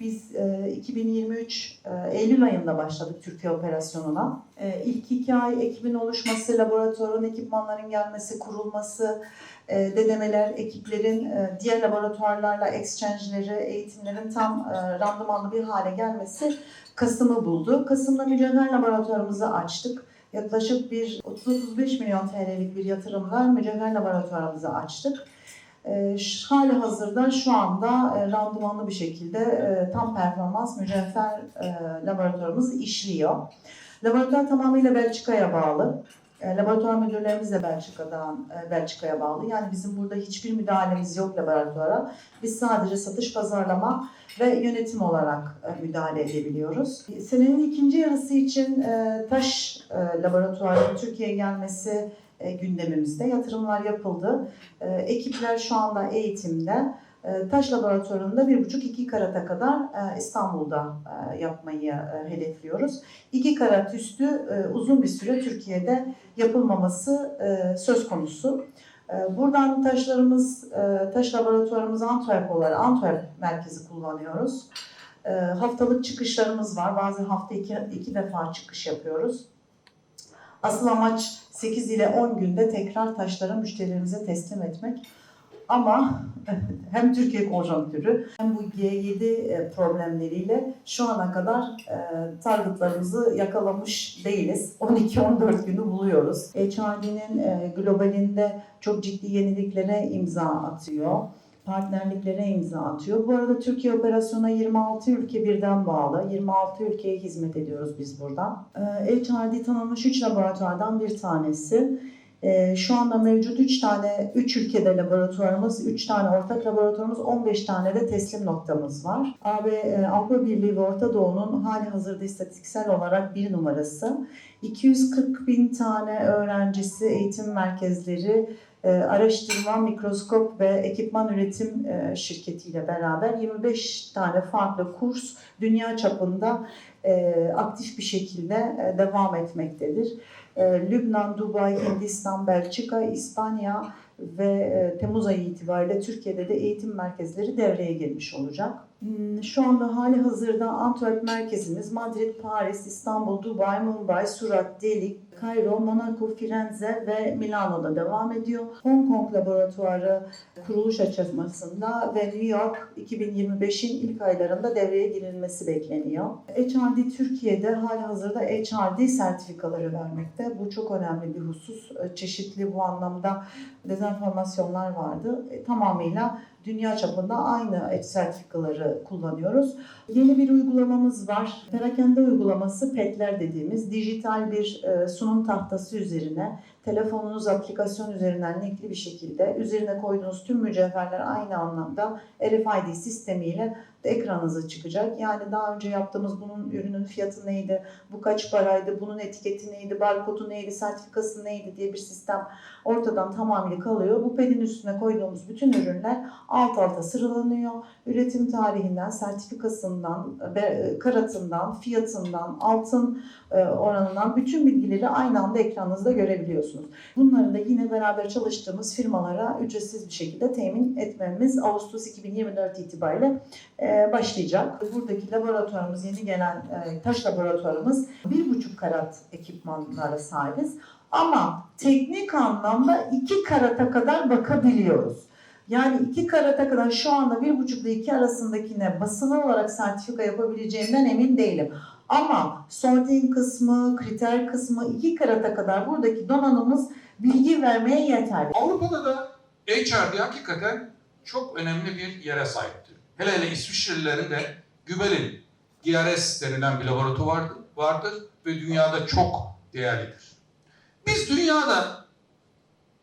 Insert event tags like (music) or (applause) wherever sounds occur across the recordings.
Biz e, 2023 e, Eylül ayında başladık Türkiye operasyonuna. E, ilk iki ay ekibin oluşması, laboratuvarın ekipmanların gelmesi, kurulması, e, denemeler, ekiplerin e, diğer laboratuvarlarla exchange'leri, eğitimlerin tam e, randımanlı bir hale gelmesi Kasım'ı buldu. Kasım'da mücevher laboratuvarımızı açtık. Yaklaşık bir 30-35 milyon TL'lik bir yatırımla mücevher laboratuvarımızı açtık. E, hali hazırda şu anda e, randımanlı bir şekilde e, tam performans mücevher e, laboratuvarımız işliyor. Laboratuvar tamamıyla Belçika'ya bağlı. Laboratuvar müdürlerimiz de Belçika'dan Belçika'ya bağlı. Yani bizim burada hiçbir müdahalemiz yok laboratuvara. Biz sadece satış, pazarlama ve yönetim olarak müdahale edebiliyoruz. Senenin ikinci yarısı için taş e, laboratuvarının Türkiye'ye gelmesi e, gündemimizde. Yatırımlar yapıldı. E, ekipler şu anda eğitimde. E, Taş laboratuvarında 1,5-2 karata kadar e, İstanbul'da yapmayı hedefliyoruz. 2 karat üstü uzun bir süre Türkiye'de yapılmaması söz konusu. Buradan taşlarımız, taş laboratuvarımız Antwerp olarak Antwerp merkezi kullanıyoruz. Haftalık çıkışlarımız var. Bazen hafta iki, iki defa çıkış yapıyoruz. Asıl amaç 8 ile 10 günde tekrar taşları müşterilerimize teslim etmek. Ama (laughs) hem Türkiye konjonktürü hem bu G7 e, problemleriyle şu ana kadar e, targetlarımızı yakalamış değiliz. (laughs) 12-14 günü buluyoruz. HRD'nin e, globalinde çok ciddi yeniliklere imza atıyor. Partnerliklere imza atıyor. Bu arada Türkiye operasyona 26 ülke birden bağlı. 26 ülkeye hizmet ediyoruz biz buradan. E, HRD tanınmış 3 laboratuvardan bir tanesi. Ee, şu anda mevcut 3 tane, 3 ülkede laboratuvarımız, 3 tane ortak laboratuvarımız, 15 tane de teslim noktamız var. AB, e, Avrupa Birliği ve Orta Doğu'nun hali hazırda istatistiksel olarak bir numarası. 240 bin tane öğrencisi, eğitim merkezleri, araştırma, mikroskop ve ekipman üretim e, şirketiyle beraber 25 tane farklı kurs dünya çapında e, aktif bir şekilde e, devam etmektedir. E, Lübnan, Dubai, Hindistan, Belçika, İspanya ve e, Temmuz ayı itibariyle Türkiye'de de eğitim merkezleri devreye girmiş olacak. Hmm, Şu anda hali hazırda Antwerp merkezimiz Madrid, Paris, İstanbul, Dubai, Mumbai, Surat, Delhi, Kairo, Monaco, Firenze ve Milano'da devam ediyor. Hong Kong laboratuvarı kuruluş aşamasında ve New York 2025'in ilk aylarında devreye girilmesi bekleniyor. HRD Türkiye'de hali hazırda HRD sertifikaları vermekte. Bu çok önemli bir husus. Çeşitli bu anlamda dezenformasyonlar vardı. E, Tamamıyla dünya çapında aynı sertifikaları kullanıyoruz. Yeni bir uygulamamız var. Perakende uygulaması PET'ler dediğimiz dijital bir e, sunum tahtası üzerine telefonunuz aplikasyon üzerinden linkli bir şekilde üzerine koyduğunuz tüm mücevherler aynı anlamda RFID sistemiyle ekranınıza çıkacak. Yani daha önce yaptığımız bunun ürünün fiyatı neydi, bu kaç paraydı, bunun etiketi neydi, barkodu neydi, sertifikası neydi diye bir sistem ortadan tamamıyla kalıyor. Bu pedin üstüne koyduğumuz bütün ürünler alt alta sıralanıyor. Üretim tarihinden, sertifikasından, karatından, fiyatından, altın e, oranından bütün bilgileri aynı anda ekranınızda görebiliyorsunuz. Bunları da yine beraber çalıştığımız firmalara ücretsiz bir şekilde temin etmemiz Ağustos 2024 itibariyle e, başlayacak. Buradaki laboratuvarımız, yeni gelen e, taş laboratuvarımız 1,5 karat ekipmanlara sahibiz. Ama teknik anlamda 2 karata kadar bakabiliyoruz. Yani 2 karata kadar şu anda 1,5 ile 2 arasındakine basılı olarak sertifika yapabileceğimden emin değilim. Ama sorting kısmı, kriter kısmı 2 karata kadar buradaki donanımız bilgi vermeye yeterli. Avrupa'da da HRD hakikaten çok önemli bir yere sahiptir. Hele hele İsviçrelilerin de Gübel'in GRS denilen bir laboratuvar vardır ve dünyada çok değerlidir. Biz dünyada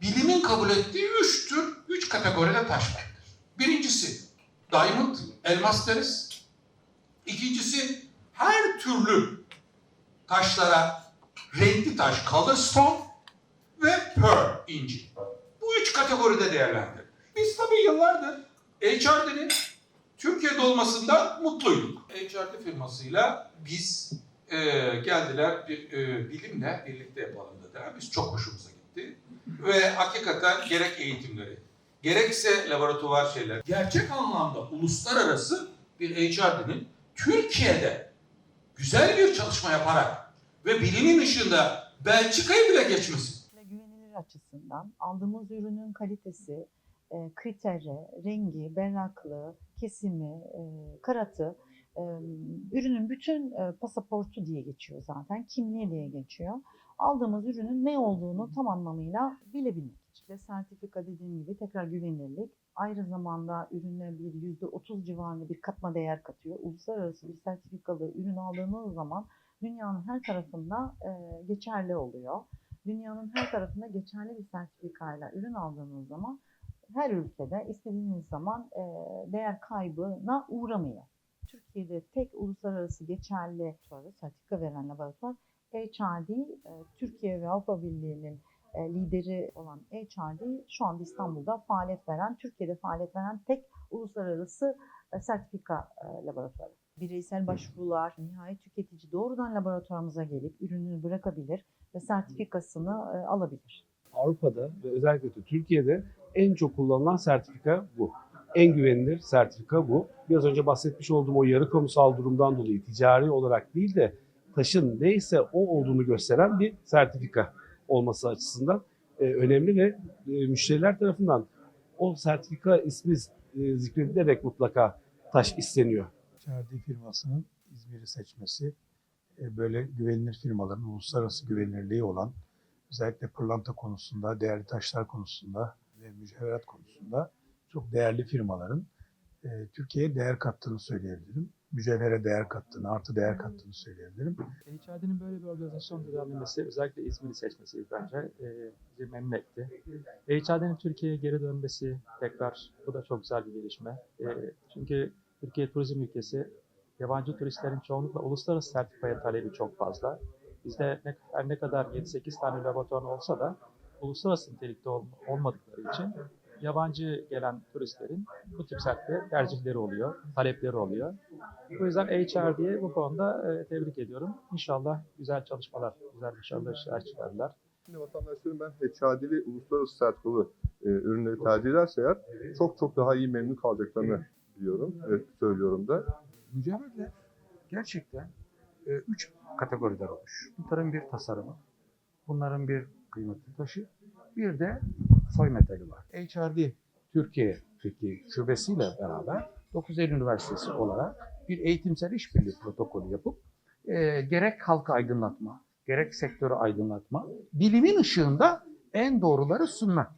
bilimin kabul ettiği üç tür, üç kategoride taş vardır. Birincisi diamond, elmas deriz. İkincisi her türlü taşlara renkli taş, color ve pearl, inci. Bu üç kategoride değerlendirilir. Biz tabii yıllardır HRD'nin Türkiye'de olmasından mutluyduk. HRD firmasıyla biz e, geldiler bir e, bilimle birlikte yapalım dediler. Biz çok hoşumuza gitti. Ve hakikaten gerek eğitimleri, gerekse laboratuvar şeyler, gerçek anlamda uluslararası bir HR'dinin Türkiye'de güzel bir çalışma yaparak ve bilimin ışığında Belçika'yı bile geçmesi. Güvenilir açısından aldığımız ürünün kalitesi, e, kriteri, rengi, berraklığı, kesimi, e, karatı, e, ürünün bütün e, pasaportu diye geçiyor zaten, kimliği diye geçiyor. Aldığımız ürünün ne olduğunu tam anlamıyla bilebilmek için. Ve sertifika dediğim gibi tekrar güvenilirlik. Aynı zamanda ürüne bir %30 civarında bir katma değer katıyor. Uluslararası bir sertifikalı ürün aldığınız zaman dünyanın her tarafında e, geçerli oluyor. Dünyanın her tarafında geçerli bir sertifikayla ürün aldığınız zaman her ülkede istediğiniz zaman e, değer kaybına uğramıyor. Türkiye'de tek uluslararası geçerli sertifika veren laboratuvar HRD, e, Türkiye ve Avrupa Birliği'nin lideri olan HRD şu anda İstanbul'da faaliyet veren, Türkiye'de faaliyet veren tek uluslararası e, sertifika e, laboratuvarı. Bireysel başvurular, nihayet tüketici doğrudan laboratuvarımıza gelip ürününü bırakabilir ve sertifikasını e, alabilir. Avrupa'da ve özellikle de Türkiye'de en çok kullanılan sertifika bu. En güvenilir sertifika bu. Biraz önce bahsetmiş olduğum o yarı kamusal durumdan dolayı ticari olarak değil de taşın neyse o olduğunu gösteren bir sertifika olması açısından e, önemli ve e, müşteriler tarafından o sertifika ismi e, zikredilerek mutlaka taş isteniyor. HRD firmasının İzmir'i seçmesi e, böyle güvenilir firmaların uluslararası güvenilirliği olan özellikle pırlanta konusunda, değerli taşlar konusunda ve mücevherat konusunda çok değerli firmaların e, Türkiye'ye değer kattığını söyleyebilirim. Mücevhere değer kattığını, artı değer kattığını söyleyebilirim. HRD'nin böyle bir organizasyon düzenlemesi, özellikle İzmir'i seçmesi bence e, bizi memnun etti. HRD'nin Türkiye'ye geri dönmesi tekrar, bu da çok güzel bir gelişme. E, çünkü Türkiye turizm ülkesi, yabancı turistlerin çoğunlukla uluslararası sertifikaya talebi çok fazla. Bizde ne, her ne kadar 7-8 tane laboratuvar olsa da uluslararası nitelikte ol, olmadıkları için yabancı gelen turistlerin bu tip sertifikaya tercihleri oluyor, talepleri oluyor. O yüzden HRD'ye bu konuda e, tebrik ediyorum. İnşallah güzel çalışmalar, güzel başarılı işler çıkarırlar. Şimdi vatandaşların ben HAD'li uluslararası sertifikalı e, ürünleri tercih ederse eğer çok çok daha iyi memnun kalacaklarını biliyorum ve söylüyorum da. mücevherler gerçekten e, üç kategoriden olmuş. Bunların bir tasarımı, bunların bir kıymetli taşı, bir de soy metali var. HRD Türkiye'deki şubesiyle beraber 9 Eylül Üniversitesi olarak bir eğitimsel işbirliği protokolü yapıp e, gerek halka aydınlatma, gerek sektörü aydınlatma, bilimin ışığında en doğruları sunma